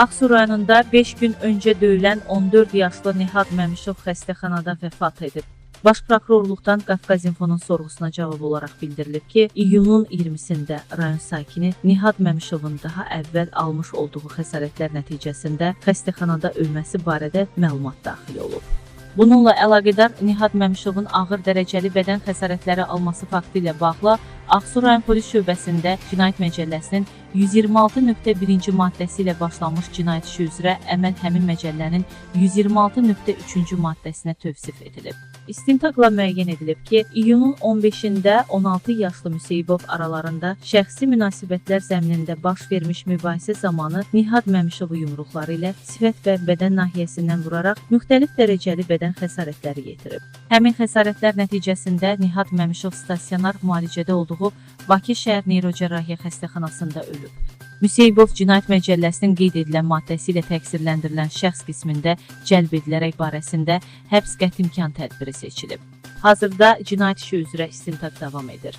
Ağsu rayonunda 5 gün öncə döyülən 14 yaşlı Nihat Məmişov xəstəxanada vəfat edib. Baş prokurorluqdan Qafqaz İnfonun sorğusuna cavab olaraq bildirilib ki, iyunun 20-sində rayon sakini Nihat Məmişovun daha əvvəl almış olduğu xəsarətlər nəticəsində xəstəxanada ölməsi barədə məlumat daxil olub. Bununla əlaqədar Nihat Məmişovun ağır dərəcəli bədən xəsarətləri alması faktı ilə bağlı Ağsu rayon polis şöbəsində Cinayət Məcəlləsinin 126.1-ci maddəsi ilə başlanmış cinayət işi üzrə əməl həmin məcəllənin 126.3-cü maddəsinə tövsif edilib. İstintaqla müəyyən edilib ki, iyunun 15-də 16 yaşlı Müseyibov aralarında şəxsi münasibətlər zəminində baş vermiş mübahisə zamanı Nihat Məmişovu yumruqları ilə sifət və bədən nahiyəsindən vuraraq müxtəlif dərəcəli bədən xəsarətləri yetirib. Həmin xəsarətlər nəticəsində Nihat Məmişov stasionar müalicədə olduğu Bakı şəhər neyrocərrahiyyə xəstəxanasında ölüb. Müseybov Cinayət Məcəlləsinin qeyd edilən maddəsi ilə təqsirləndirilən şəxs qismində cəlb edilərək barəsində həbs qəti imkan tədbiri seçilib. Hazırda cinayət işi üzrə istintaq davam edir.